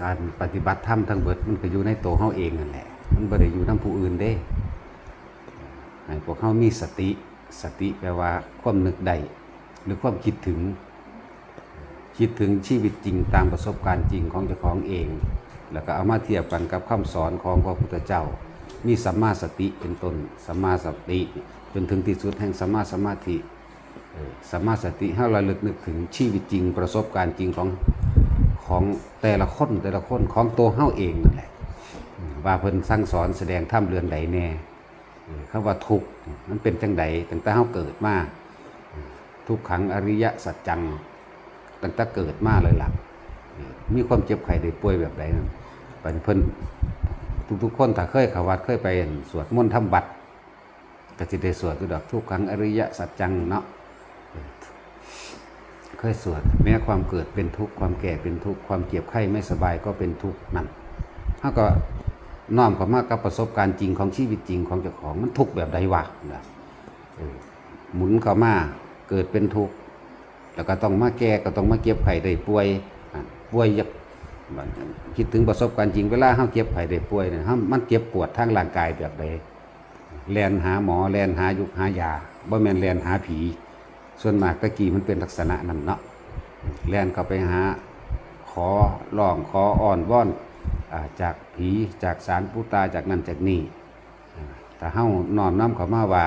การปฏิบัติธรรมทั้งเบิดมันก็อยู่ในตัวเฮาเองนั่นแหละ มันบ่ได้อยู่นํผู้อื่นเด้ให้พวกเขามีสติสติแปลว่าความนึกได้หรือความคิดถึง คิดถึงชีวิตจริงตามประสบการณ์จริงของเจ้าของเอง แล้วก็เอามาเทียบกันกับคำสอนของพระพุทธเจ้า มีสัมมาสติเป็นต้นสัมมาสติ จนถึงที่สุดแห่งสัมมาสมาธิสัมมาสติให้เราลึกนึกถึงชีวิตจริง ประสบการณ์จริงของ ของแต่ละคนแต่ละคนของตัวเฮาเองนั่นแหละว่าเพิ่นสั่งสอนแสดงธรรมเรือนใดแน่คำว่าทุกมันเป็นจังใดตั้งแต่เฮาเกิดมาทุกขังอริยสัจจังตั้งแต่เกิดมาเลยหล่ะมีความเจ็บไข้ได้ป่วยแบบใดนั้นปันเพิ่นทุกๆคนถ้าเคยเข้าวัดเคยไปสวดมนต์ทำบัตรก็สิได้สวดอยู่ดอกทุกขังอริยสัจจังเนาะ เคยสวด แม้ความเกิดเป็นทุกข์ความแก่เป็นทุกข์ความเจ็บไข้ไม่สบายก็เป็นทุกข์นั่นเฮาก็น้อมเข้ามากับประสบการณ์จริงของชีวิตจริงของเจ้าของมันทุกข์แบบใดวะนะหมุนเข้ามาเกิดเป็นทุกข์แล้วก็ต้องมาแก้ก็ต้องมาเก็บไข่ได้ป่วยป่วยยักคิดถึงประสบการณ์จริงเวลาเฮาเก็บไข่ได้ป่วยเนี่ยเฮามันเจ็บปวดทางร่างกายแบบใดแลนหาหมอแลนหายุกหายาบ่แม่นแลนหาผี ส่วนมากตะกี้มันเป็นลักษณะนั้นเนาะแลนเข้าไปหาขอร้องขออ้อนว่อนอาจากผีจากสารผู้ตาจากนั่นจากนี่แต่เฮ้านอนน้ำเขามาว่า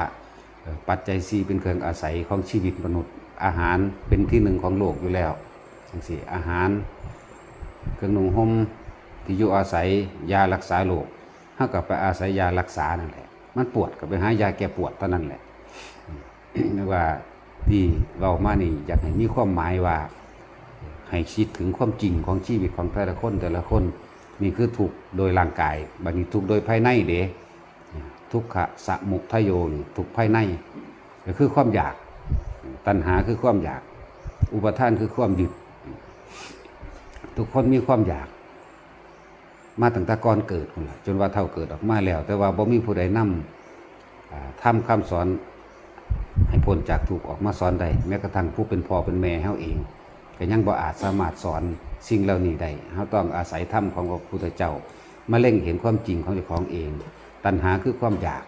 ปัจจัยสีเป็นเครื่องอาศัยของชีวิตมนุษย์ อาหารเป็นที่หนึ่งของโลกอยู่แล้วจังสี่อาหาร เครื่องนุ่งห่มที่อยู่อาศัยยารักษาโรคเฮากับไปอาศัยยารักษานั่นแหละ มันปวดก็ไปหายาแก้ปวดเท่านั้นแหละนึกว่า ที่เรามานี่อยากให้มีความหมายว่าให้คิดถึงความจริงของชีวิตของแต่ละคนแต่ละคนนี่คือทุกโดยร่างกายบัดนี้ทุกโดยภายในเด้ทุกขะสมุทโยนทุกภายในก็คือความอยาก ตัณหาคือความอยาก อุปทานคือความยึดทุกคนมีความอยาก มาตั้งแต่ก่อนเกิดพุ่นละจนว่าเท่าเกิดออกมาแล้ว แต่ว่าบ่มีผู้ใดนำทำคำสอน ให้พ้นจากทุกออกมาสอนได้แม้กระทั่งผู้เป็นพ่อเป็นแม่เฮาเองก็ยังบ่อาจสามารถสอนสิ่งเหล่านี้ได้เฮาต้องอาศัยธรรมของพระพุทธเจ้า มาเล่งเห็นความจริงของเจ้าของเอง ตัณหาคือความอยาก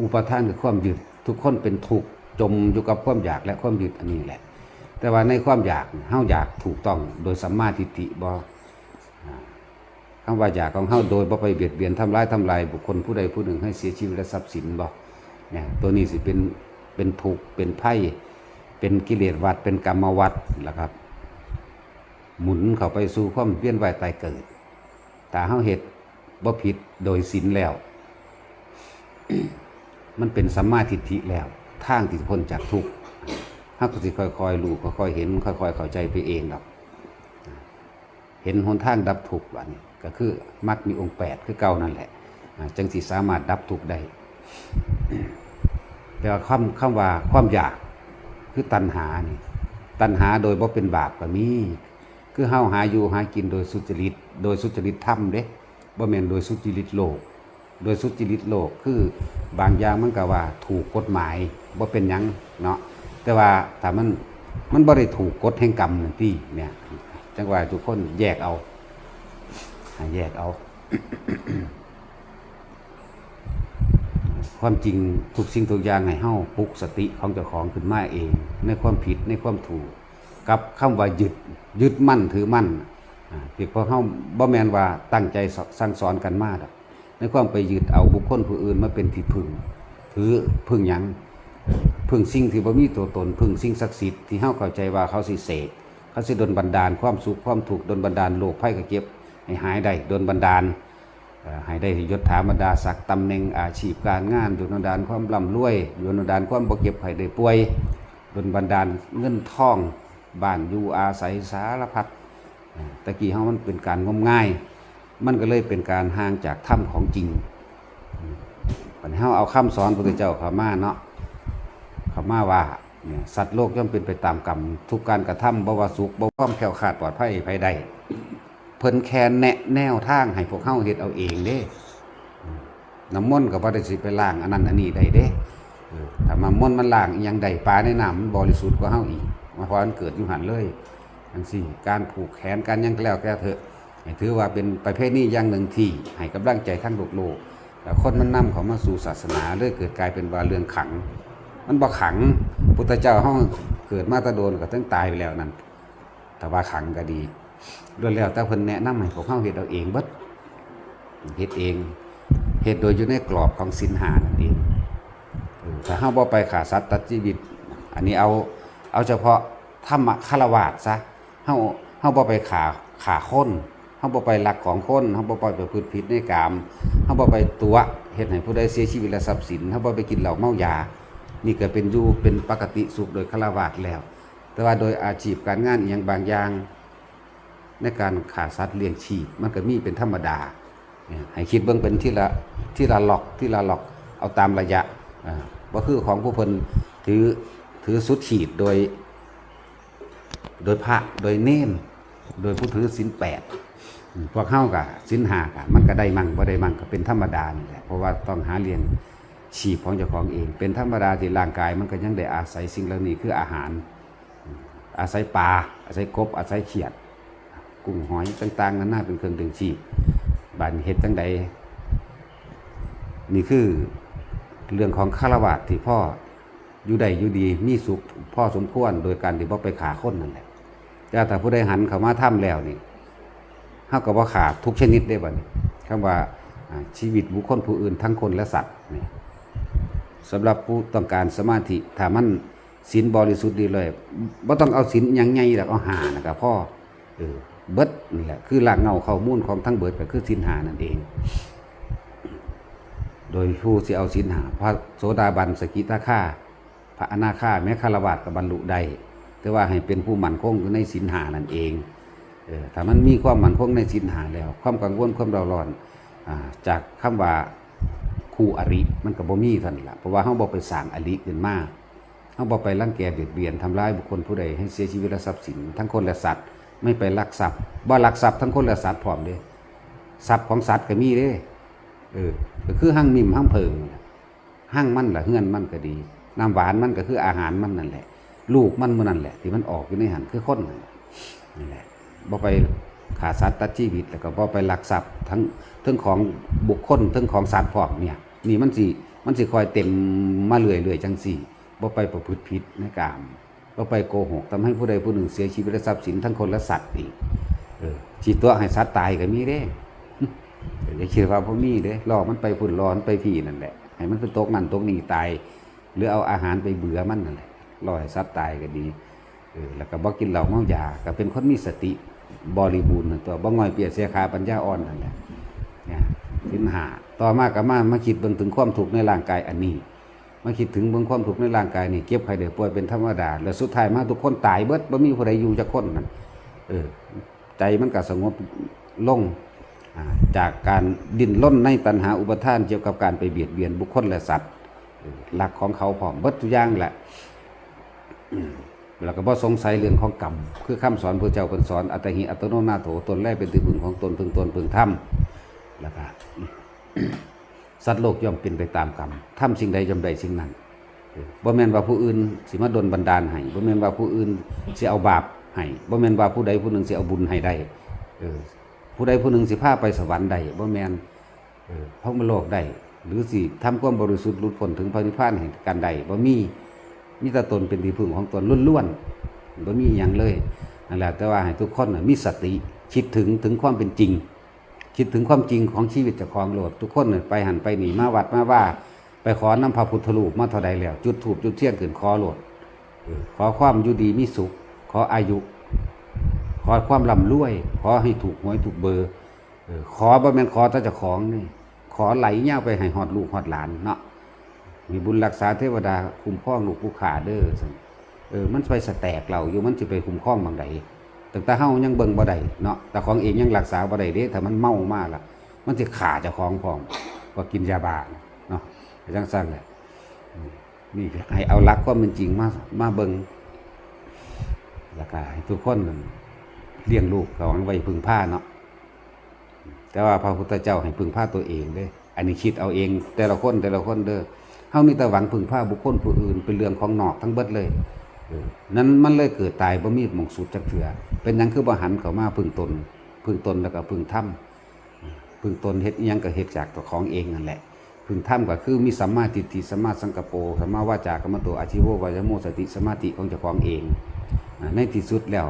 อุปทานคือความยึดทุกคนเป็นทุกจมอยู่กับความอยากและความยึดอันนี้แหละ แต่ว่าในความอยากเฮาอยากถูกต้องโดยสัมมาทิฏฐิบ่อคำว่าอยากของเฮาโดยบ่ไปเบียดเบียนทำร้ายทำลายบุคคลผู้ใดผู้หนึ่งให้เสียชีวิตและทรัพย์สินบ่เนี่ยตัวนี้สิเป็น เป็นทุกข์เป็นไพ่เป็นกิเลสวัดเป็นกรรมวัดล่ะครับ หมุนเข้าไปสู่ความเวียนว่ายตายเกิดถ้าเฮาเฮ็ดบ่ผิดโดยศีลแล้ว มันเป็นสัมมาทิฏฐิแล้วทางที่พ้นจากทุกข์เฮาก็สิค่อยๆรู้ค่อยๆเห็น ค่อยๆเข้าใจไปเองดอกเห็นหนทางดับทุกข์บัดนี้ก็คือมรรคมีองค์แปดคือเก่านั่นแหละ จึงสิสามารถดับทุกข์ได้ แต่ว่าคำคำว่าความอยากคือตัณหานี่ตัณหาโดยบ่เป็นบาปก็มีคือเฮาหาอยู่หากินโดยสุจริต โดยสุจริตธรรมเด้บ่แม่นโดยสุจริตโลก โดยสุจริตโลกคือบางอย่างมันก็ว่าถูกกฎหมายบ่เป็นหยังเนาะแต่ว่าถ้ามันมันบ่ได้ถูกกฎแห่งกรรมนั่นติเนี่ยจังว่าทุกคนแยกเอาแยกเอา ความจริงทุกสิ่งทุกอย่างให้เฮาปลุกสติของเจ้าของขึ้นมาเอง ในความผิดในความถูก กับคำว่ายึดยึดมั่นถือมั่นอ่าที่พอเฮาบ่แมนว่าตั้งใจสั่งสอนกันมาดอกในความไปยึดเอาบุคคลผู้อื่นมาเป็นที่พึ่งถือพึ่งหยังพึ่งสิ่งที่บ่มีตัวตนพึ่งสิ่งศักดิ์สิทธิ์ที่เฮาเข้าใจว่าเขาสิเสกเขาสิดลบันดาลความสุขความทุกข์ดลบันดาลโรคภัยไข้เจ็บให้หายได้ดลบันดาล ให้ได้ยศถาบรรดาศักดิ์ตำแหน่งอาชีพการงานดนดาลความร่ำรวยดนดาลความบ่เก็บไข้ได้ป่วยดลบันดาลเงินทองบ้านอยู่อาศัยสารพัดตะกี้เฮามันเป็นการงมง่าย มันก็เลยเป็นการห่างจากถ้ำของจริงปัญหาเอาคำสอนพระเจ้าขามาเนาะขามาว่าเนี่ยสัตว์โลกย่อมเป็นไปตามกรรมทุกการกระทำบว่าสุขบ่ว่าความแคล้วคลาดปลอดภัยภัยใด เพิ่นแค่แนะแนวทางให้พวกเฮาเฮ็ดเอาเองเด้น้ำมนต์ก็บ่ได้สิไปล้างอันนั้นอันนี้ได้เด้ถ้ามามนต์มันล้างยังใดปลาในน้ำมันบริสุทธิ์กว่าเฮาอีกมาพราะมันเกิดอยู่หันเลยจังซี่การผูกแขนกันหยังก็แล้วแต่เถอะถือว่าเป็นประเภทนี้อย่างหนึ่งที่ให้กำลังใจทั้งโลกโลกแล้วคนมันนำเขามาสู่ศาสนาเลยเกิดกลายเป็นว่าเรื่องขัง มันบ่ขังพุทธเจ้าเฮาเกิดมาตะโดนก็ต้องตายไปแล้วนั่นแต่ว่าขังก็ดี ด้วยแล้วแต่เพิ่นแนะนำให้พวกเฮาเฮ็ดเอาเองเบิดเฮ็ดเองเฮ็ดโดยอยู่ในกรอบของศีลหานั่นเองถ้าเฮาบ่ไปฆ่าสัตว์ตัดชีวิต อันนี้เอาเอาเฉพาะธรรมะคารวาสซะเฮาเฮาบ่ไปฆ่าฆ่าคนเฮาบ่ไปลักของคนเฮาบ่ไปประพฤติผิดในกามเฮาบ่ไปตัวเฮ็ดให้ผู้ใดเสียชีวิตและทรัพย์สินเฮาบ่ไปกินเหล้าเมายา นี่ก็เป็นอยู่เป็นปกติสุขโดยคารวาสแล้ว แต่ว่าโดยอาชีพการงานอย่างบางอย่าง ในการขาสัตว์เลี้ยงชีพมันก็มีเป็นธรรมดา ให้คิดเบิ่งเป็นที่ละที่ละหลอกที่ละหลอกเอาตามระยะอ่าคือของผู้เพิ่นถือถือสุดขีดโดย โดยพระโดยเน้นโดยผู้ถือศีลแปดพวกเข้ากับศีลห้ากะมันก็ได้มั่งบ่ได้มั่งก็เป็นธรรมดานี่แหละเพราะว่าต้องหาเลี้ยงชีพของเจ้าของเอง เป็นธรรมดาที่ร่างกายมันก็ยังได้อาศัยสิ่งเหล่านี้คืออาหาร อาศัยปลาอาศัยกบอาศัยเขียด กุ้งหอยต่างๆนั้นน่าเป็นเครื่องดึงชีพบานเฮ็ดจังใดนี่คือเรื่องของคารวะที่พ่ออยู่ใดอยู่ดีมีสุขพ่อสมควรโดยการที่บ่ไปขาคนนั่นแหละแต่ถ้าผู้ใดหันเข้ามาถ้ำแล้วนี่เฮาก็บ่ขาดทุกชนิดได้บัดนี้คำว่าชีวิตบุคคลผู้อื่นทั้งคนและสัตว์นี่สำหรับผู้ต้องการสมาธิถ้ามันศีลบริสุทธิ์ดีเลยบ่ต้องเอาศีลยังใหญ่ดอกเอาหานะครับพ่อเออ เบิดนี่แหละคือหลักเงาข้อมูลของทั้งเบิดก็คือศีลหานั่นเอง โดยผู้ที่เอาศีลหา พระโสดาบันสกิทาคาพระอนาคาแม้คารวะกับบรรลุได้แต่ว่าให้เป็นผู้มั่นคงในศีลหานั่นเองเออถ้ามันมีความมั่นคงในศีลหาแล้ว ความกังวลความเร่าร้อนอจากคำว่าคู่อริมันก็บ่มีท่านั้นละเพราะว่าเฮาบ่ไปสร้างอริขึ้นมาเฮาบ่ไปรังแกเบียดเบียนทำร้ายบุคคลผู้ใดให้เสียชีวิตและทรัพย์สินทั้งคนและสัตว์ ไม่ไปลักทรัพย์บ่ลักทรัพย์ทั้งคนและสัตว์พร้อมเด้ทรัพย์ของสัตว์ก็มีเด้เออก็คือหั่งนิ่มหั่งเพิงนั่นแหละหั่งมันละเฮือนมันก็ดีน้ำหวานมันก็คืออาหารมันนั่นแหละ ลูกมันมันนั่นแหละ ที่มันออกอยู่ในหันคือคนนั่นแหละนั่นแหละบ่ไปขาสัตว์ตัดชีวิตแล้วก็บ่ไปลักทรัพย์ทั้งทั้งของบุคคลทั้งของสัตว์พร้อมเนี่ย นี่มันสิมันสิคอยเต็มมาเรื่อยๆจังสี่บ่ไปประพฤติผิดในกาม บ่ไปโกหกทำให้ผู้ใดผู้หนึ่งเสียชีวิตและทรัพย์สินทั้งคนและสัตว์อีกเออจีตัวให้สัตว์ตายก็มีเด้อย่าคิดว่าพวกนี้เด้รอมันไปพุ่นร้อนไปพี่นั่นแหละ ให้มันเป็นตกนั่นตกนี่ตาย หรือเอาอาหารไปเบื่อมันนั่นแหละรอให้สัตว์ตายก็ดีเออแล้วก็บ่กินเหล้าเมายาก็เป็นคนมีสติบริบูรณ์ตัวบ่ง่อยเปียเสียขาปัญญาอ่อนนั่นแหละเนี่ยสินหาต่อมาก็มามาคิดเบิ่งถึงความทุกในร่างกายอันนี้ มาคิดถึงเบิ่งความทุกข์ในร่างกายนี่เก็บไข้ได้ป่วยเป็นธรรมดา แล้วสุดท้ายมาทุกคนตายเบิดบ่มีผู้ใดอยู่จักคนนั่นเออใจมันก็สงบลงอ่าจากการดิ้นร่นในตัณหาอุปทานเกี่ยวกับการไปเบียดเบียนบุคคลและสัตว์ หลักของเขาพร้อมเบิดทุกอย่างแหละอืมแล้วก็บ่สงสัยเรื่องของกรรมคือคำสอนพระเจ้าเป็นสอนอัตหิอัตโนนาโถตนแรกเป็นที่พึ่งของตนพึงตนพึงธรรมแล้วก็ สัตว์โลกย่อมเป็นไปตามกรรมทำสิ่งใดย่อมได้สิ่งนั้นบ่แม่นว่าผู้อื่นสิมาดลบันดาลให้บ่แม่นว่าผู้อื่นสิเอาบาปให้บ่แม่นว่าผู้ใดผู้หนึ่งสิเอาบุญให้ได้ผู้ใดผู้หนึ่งสิพาไปสวรรค์ใดบ่แมนพระมโลกได้หรือสิทำความบริสุทธิ์หลุดพ้นถึงพระนิพพานแห่งการใดบ่มีมีแต่ตนเป็นที่พึ่งของตนล้วนๆบ่มีหยังเลยนั่นแหละแต่ว่าให้ทุกคนมีสติคิดถึงถึงความเป็นจริง คิดถึงความจริงของชีวิตเจ้าของโลด ทุกคนไปหันไปหนีมาวัดมาว่า ไปขอน้ำพระพุทธรูปมาเท่าใดแล้ว จุดถูปจุดเทียนขึ้นขอโลด ขอความอยู่ดีมีสุข ขออายุ ขอความร่ำรวย ขอให้ถูกหวยถูกเบอร์เออขอบ่แม่นขอแต่เจ้าของนี่ขอไหลเงาไปให้ฮอดลูกฮอดหลานเนาะมีบุญรักษาเทวดาคุ้มครองลูกผู้ขาเด้อเออมันไปสแตกเราอยู่มันสิไปคุ้มครองบางใด ตั้งแต่เฮายังเบิ่งบ่ได้เนาะแต่ของเองยังรักษาบ่ได้เด้ถ้ามันเมามากล่ะ มันสิขาเจ้าของพร้อมว่ากินยาบ้าเนาะจังซั่นแหละนี่ให้เอาหลักความเป็นจริงมามาเบิ่งแล้วก็ให้ทุกคนเลี้ยงลูกเขาไว้พึ่งผ้าเนาะแต่ว่าพระพุทธเจ้าให้พึ่งผ้าตัวเองเด้อันนี้คิดเอาเอง แต่ละคนแต่ละคนเด้อเฮามีแต่หวังพึ่งผ้าบุคคลผู้อื่นเป็นเรื่องของนอกทั้งเบิดเลย นั้นมันเลยเกิดตายบ่มีหมองสุดจักเถื่อเป็นยังคือบ่หันเขามาพึ่งตน พึ่งตนแล้วก็พึ่งถ้ำพึ่งตนเฮ็ดยังก็เฮ็ดจากตัวของเองนั่นแหละ พึ่งถ้ำก็คือมีสัมมาทิฏฐิสัมมาสังกปรสัมมาวาจากรรมโตอาชีโววายโมสติสมาธิของเจ้าของเองในที่สุดแล้ว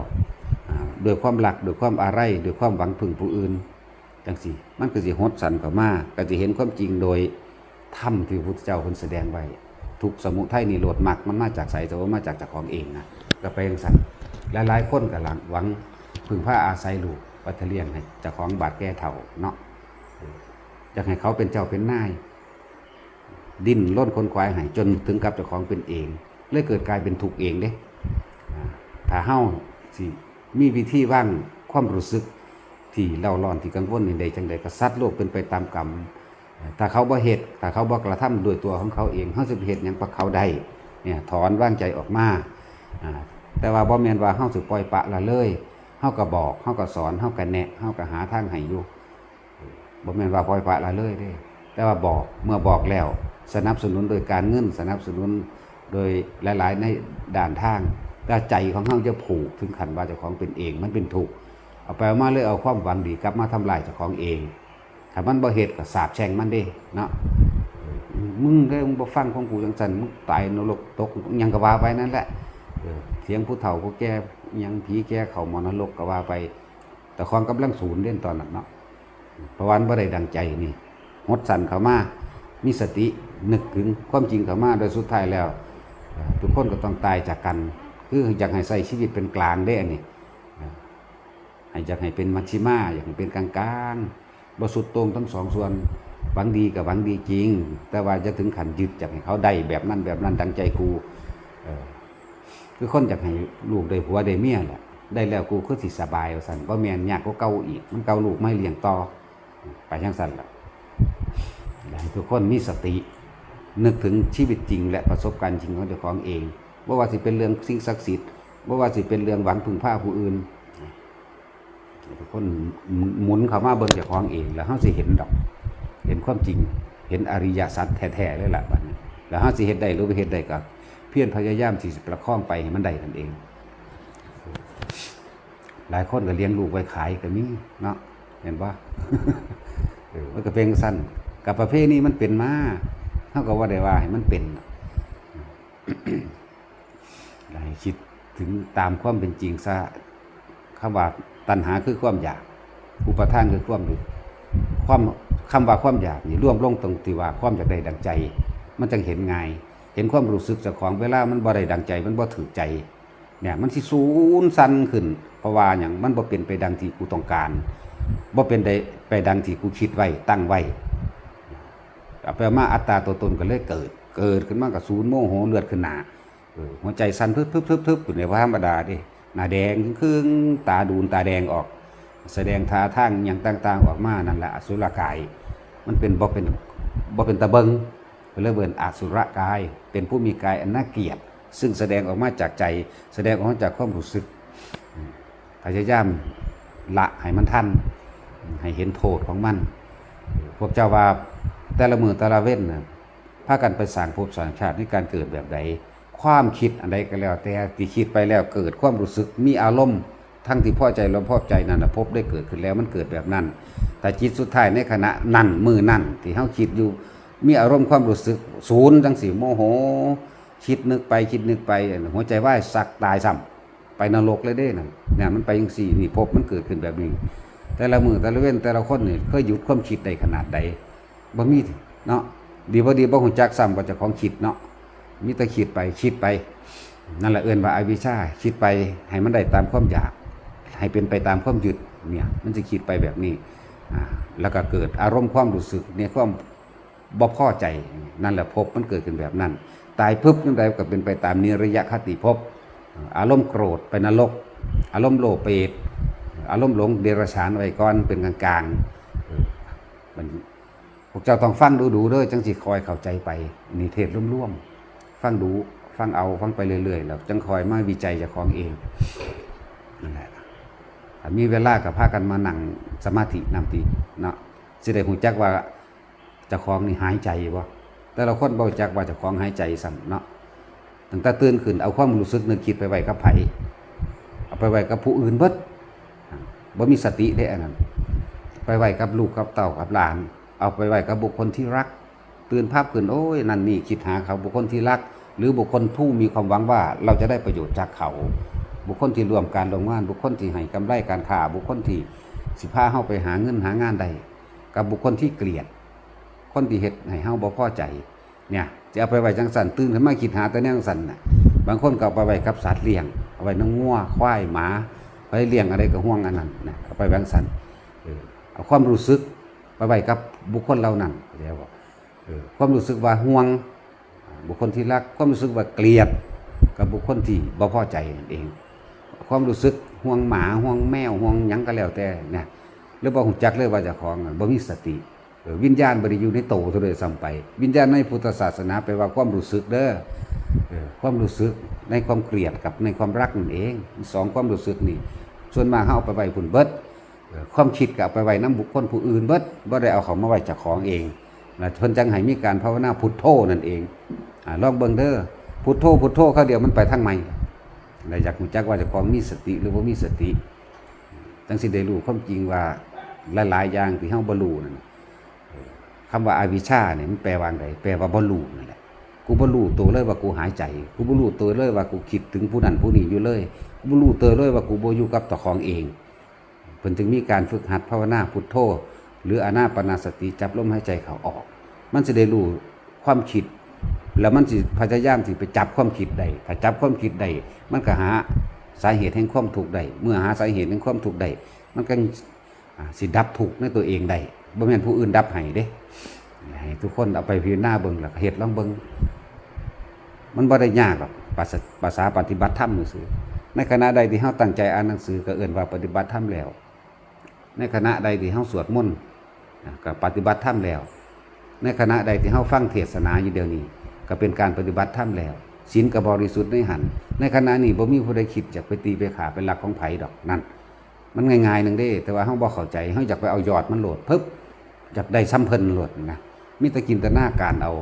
อ่าด้วยความหลักโดยความอาไรโดยความหวังพึ่งผู้อื่นจังสิมันก็สิหดสันเข้ามาก็จะเห็นความจริงโดยถ้ำที่พระพุทธเจ้าเพิ่นแสดงไว้ ทุกสมุทัยนี่โหลดมักมันมาจากไสแต่ว่ามาจากจ้าของเองนะก็ไปจังสันหลายๆคนก็หลังหวังพึ่งพาอาศัยลูกวัทเลียงให้จ้าของบาดแก้เถ่าเนาะอยากให้เขาเป็นเจ้าเป็นนาย ดิ้นล้นคนควายให้จนถึงกับเจ้าของเป็นเองเลยเกิดกลายเป็นถูกเองเด้อ่าถ้าเฮาสิมีวิธีว่างความรู้สึกที่เล่าร้อนที่กังวลในใดจังใดก็ซัดโลกเป็นไปตามกรรม ถ้าเขาบ่เฮ็ดถ้าเขาบ่กระทำด้วยตัวของเขาเองเฮาสิไปเฮ็ดหยังกับเขาได้เนี่ยถอนว่างใจออกมาแต่ว่าบ่แม่นว่าเฮาสิปล่อยปะละเลยเฮาก็บอกเฮาก็สอนเฮาก็แนะเฮาก็หาทางให้อยู่บ่แม่นว่าปล่อยปะละเลยเด้แต่ว่าบอกเมื่อบอกแล้ว สนับสนุนโดยการเงินสนับสนุนโดยหลายๆในด่านทางแต่ใจของเขาจะผูกถึงขันว่าเจ้าของเป็นเองมันเป็นถูกเอาไปมาเลยเอาความหวังดีกลับมาทำลายเจ้าของเอง ถ้ามันบ่เหตุก็สาบแช่งมันด้เนาะมึงได้มึงบ่ฟังของกูจังซั่นมึงตายนรกตกยังก็ว่าไปนั่นแหละเสียงผู้เฒ่าผู้แก่ยังผีแก่เข้ามานรกก็ว่าไป แต่ความกำลังศูนย์เล่นตอนนั้นเนาะพระวันบ่ได้ดังใจนี่หดสั่นเข้ามามีสตินึกถึงความจริงเข้ามาโดยสุดท้ายแล้ว ทุกคนก็ต้องตายจากกัน คืออยากให้ใส่ชีวิตเป็นกลางได้อันนี้เอ่อยากให้เป็นมัชชิมาอยากให้เป็นกลางกลางๆ บ่สุดโตรงทั้งสองส่วนหวังดีกับหวังดีจริง แต่ว่าจะถึงขันยึดอยากให้เขาได้แบบนั้นแบบนั้นดังใจกูคือคนอยากให้ลูกได้ผัวได้เมียแหละได้แล้วกูคือสิสบายว่าซั่นบ่แม่นยากกว่าเก่าอีก มันเก่าลูกไม่เลี้ยงต่อไปจังสันละอยากให้ทุกคนมีสติ นึกถึงชีวิตจริง และประสบการณ์จริงของเจ้าของเองว่าว่าสิเป็นเรื่องสิ่งศักดิ์สิทธิ์ว่าว่าสิเป็นเรื่องหวังพึ่งพาผู้อื่น คนหมุนเข้ามาเบิ่งเจ้าของเอง แล้วเฮาสิเห็นดอก เห็นความจริง เห็นอริยสัจแท้ๆเลยล่ะบัดนี้แล้วเฮาสิเฮ็ดได้รือบ่เฮ็ดได้ก็เพียรพยายามที่สิประคองไปให้มันได้นั่นเอง หลายคนก็เลี้ยงลูกไว้ขายก็มีเนาะเห็นปะเออมันก็เป็นสั้นกับประเภทนี้มันเป็นมาเท่ากับว่าได้ว่าให้มันเป็นให้คิดถึงตามความเป็นจริงซะคำว่า ตัณหาคือความอยาก อุปทานคือความรู้ความคำว่าความอยากนี่ร่วมลงตรงที่ว่าความอยากได้ดังใจ มันจึงเห็นไงเห็นความรู้สึกจากของเวลามันบ่ได้ดังใจ มันบ่ถือใจเนี่ยมันสิสูญสั้นขึ้นเพราะว่าอย่างมันบ่เป็นไปดังที่กูต้องการบ่เป็นได้ไปดังที่กูคิดไว้ตั้งไว้เอาไปเอามาอัตตาตัวตนก็เลยเกิด เกิดขึ้นมากับศูนย์โมโหเลือดขึ้นหนาหัวใจสั่นพึบพึบพึบพึบอยู่ในว่าธรรมดาดิ หน้าแดงครึ่งตาดูนตาแดงออก แสดงท่าทางอย่างต่าง ๆ ออกมานั่นแหละอสุรกาย มันเป็นบ่เป็นบ่เป็นตะเบิงก็เลยเบิ่นอสุรกาย เป็นผู้มีกายอันน่าเกลียดซึ่งแสดงออกมาจากใจ แสดงออกมาจากความรู้สึกอืมพยายามละให้มันทันให้เห็นโทษของมัน พวกเจ้าว่าแต่ละมือแต่ละเว้นนะพากันไปสร้างภพสร้างชาติในการเกิดแบบใด ความคิดอันใดก็แล้ว แต่ที่คิดไปแล้วเกิดความรู้สึกมีอารมณ์ทั้งที่พอใจและพอใจนั่นนะพบได้เกิดขึ้นแล้วมันเกิดแบบนั้น แต่จิตสุดท้ายในขณะนั่นมือนั่นที่เฮาคิดอยู่มีอารมณ์ความรู้สึกศูนย์จังสีโมโห คิดนึกไปคิดนึกไป หัวใจว่ายสักตายซ้ำไปนรกเลยเด้นั่นเนี่ยมันไปยังสี่นี่พบมันเกิดขึ้นแบบนี้ แต่ละมือแต่ละเว้นแต่ละคนนี่เคยหยุดความคิดได้ขนาดใดบ่มีเนาะดีบ่ดีบ่ฮู้จักซ้ำว่าจะของคิดเนาะ มีแต่คิดไปคิดไป นั่นแหละเอิ้นว่าอวิชชาคิดไปให้มันได้ตามความอยาก ให้เป็นไปตามความหยึดเนี่ยมันจะคิดไปแบบนี้อแล้วก็เกิดอารมณ์ความรู้สึกเนี่ยความบ่พอใจนั่นแหละภพมันเกิดขึ้นแบบนั้น ตายปุ๊บยังไงก็เป็นไปตามนิระยะคติภพอารมณ์โกรธไปนรก อารมณ์โลภเปรตอารมณ์หลงเดรัจฉานไว้ก่อนเป็นกลางๆเออมันพวกเจ้าต้องฟังดูดูๆด้อจังสิคอยเข้าใจไปนิเทศร่วมๆ ฟังดูฟังเอาฟังไปเรื่อยๆแล้วจังคอยมาวิจัยจากของเองนั่นแหละถ้ามีเวลากับพากันมาหนังสมาธินำทีเนาะสิได้หูจักว่าจ้าของนี่หายใจบ่แต่ละคนบ่รู้จักว่าจ้าของหายใจสั่นเนาะตั้งแต่ตื่นขึ้นเอาความรู้สึกนึกคิดไปไว้กับไผเอาไปไว้กับผู้อื่นเบิดบ่มีสติได้อันนั้นไปไว้กับลูกกับเต่ากับหลาน เอาไปไว้กับบุคคลที่รัก ตื่นภาพขึ้นโอ้ยนั่นนี่คิดหาเขาบุคคลที่รัก หรือบุคคลผู้มีความหวังว่าเราจะได้ประโยชน์จากเขา บุคคลที่ร่วมการลงงาน บุคคลที่ให้กำไรการค้าบุคคลที่สิพาเฮาไปหาเงินหางานใดกับบุคคลที่เกลียด คนที่เฮ็ดให้เฮาบ่พอใจ เนี่ยจะเอาไปไว้จังสันตื่นขึ้นมาคิดหาแต่แนวจังสันน่ะบางคนก็เอาไปไว้กับสัตว์เลี้ยงเอาไว้น้งัวควายหมาไปเลี้ยงอะไรก็ห่วงอันนั้นนะเอาไปแบงสันเออเอาความรู้สึกไปไว้กับบุคคลเหล่านั้นเดี๋ยวบอกเออความรู้สึกว่าห่วง บุคคลที่รักความรู้สึกว่าเกลียด กับบุคคลที่บ่พอใจนั่นเอง ความรู้สึกห่วงหมาห่วงแมวห่วงยังก็แล้วแต่เนี่ยหรือบ่ฮู้จักเลยว่าจ้าของบ่มีสติวิญญาณบ่ได้อยู่ในโตซะเลยซ้ำไป วิญญาณในพุทธศาสนาแปลว่าความรู้สึกเด้อความรู้สึกในความเกลียดกับในความรักนั่นเองสองความรู้สึกนี่ ส่วนมากเขาเอาไปไว้พุ่นเบิดความคิดก็เอาไปไว้น้ำบุคคลผู้อื่นเบิดบ่ได้เอาเขามาไว้จากของเองนะเพิ่นจังให้มีการภาวนาพุทโธนั่นเอง ลองเบิ่งเด้อพุทโธพุทโธเขาเดียวมันไปทางใหม่แล้วอยากรู้จักว่าจ้าของมีสติหรือบ่ามีสติจังสิได้รู้ความจริงว่าหลายๆอย่างที่เฮาบ่รู้นั่นคำว่าอาวิชชาเนี่ยมันแปลว่าไงแปลว่าบ่รู้นั่นแหละกูบ่รู้ตัวเลยว่ากูหายใจกูบ่รู้ตัวเลยว่ากูคิดถึงผู้นั้นผู้นี้อยู่เลยกูบ่รู้ตัวเลยว่ากูบ่อยู่กับตัวของเองเพิ่นจึงมีการฝึกหัดภาวนาพุทโธหรืออานาปนาสติจับลมหายใจเขาออก มันจะได้รู้ความคิด แล้วมันสิพยายามสิไปจับความคิดได้ถ้าจับความคิดได้มันก็หาสาเหตุแห่งความทุกได้เมื่อหาสาเหตุแห่งความทุกได้มันก็สิดับทุกในตัวเองได้บ่แม่นผู้อื่นดับให้เด้ให้ทุกคนเอาไปพิจารณาเบิ่งแล้วก็เฮ็ดลองเบิ่งมันบ่ได้ยากหรอกภาษาปฏิบัติธรรมหนังสือในขณะใดที่เฮาตั้งใจอ่านหนังสือก็เอิ้นว่าปฏิบัติธรรมแล้ว ในขณะใดที่เฮาสวดมนต์ก็ปฏิบัติธรรมแล้ว ในขณะใดที่เฮาฟังเทศนาอยู่เดี๋ยวนี้ ก็เป็นการปฏิบัติธรรมแล้วศีลก็บริสุทธิ์ในหัน ในขณะนี้บ่มีผู้ใดคิดอยากไปตีไปขาเป็นหลักของไผ่ดอกนั่นมันง่ายๆหนึ่งเด้ แต่ว่าเฮาบ่เข้าใจเฮาอยากไปเอายอดมันโหลดปึ๊บอยากได้ซ้ำเพิ่นโหลดนะมีแต่จินตนาการเอา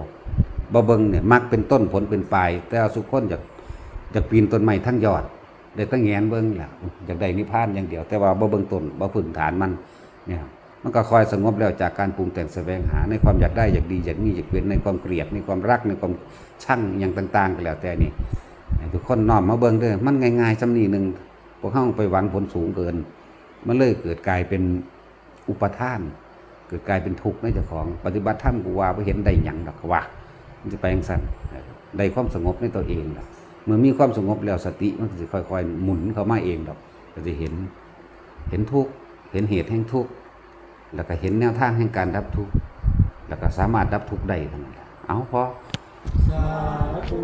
บ่เบิงเนี่ยมักเป็นต้นผลเป็นปลาย แต่เอาสุขคนอยากอยากปีนต้นไม้ทั้งยอดได้ตั้งแงนเบิ่งแหละอยากได้นิพพานอย่างเดียว แต่ว่าบ่เบิ่งต้นบ่พื้นฐานมันเนี่ย มันก็คอยสงบแล้วจากการปรุงแต่งแสวงหาในความอยากได้อยากดีอยากมีอยากเป็นในความเกลียดในความรักในความช่างอย่างต่างๆก็แล้วแต่นี่ทุกคนน้อมมาเบิ่งเด้อมันง่ายๆซำนี้หนึ่งพวกเฮาไปหวังผลสูงเกิน มันเลยเกิดกลายเป็นอุปทาน เกิดกลายเป็นทุกข์ในเจ้าของปฏิบัติธรรมกูว่าบ่เห็นได้หยังดอกว่ามันจะไปอย่างสั้นได้ความสงบในตัวเองดอกเมื่อมีความสงบแล้วสติมันจะค่อยๆ หมุนเข้ามาเองดอกก็จะเห็น เห็นทุกข์เห็นเหตุแห่งทุกข์ แล้วก็เห็นแนวทางแห่งการดับทุกข์แล้วก็สามารถดับทุกข์ได้เท่านั้นเอาพอสาธุ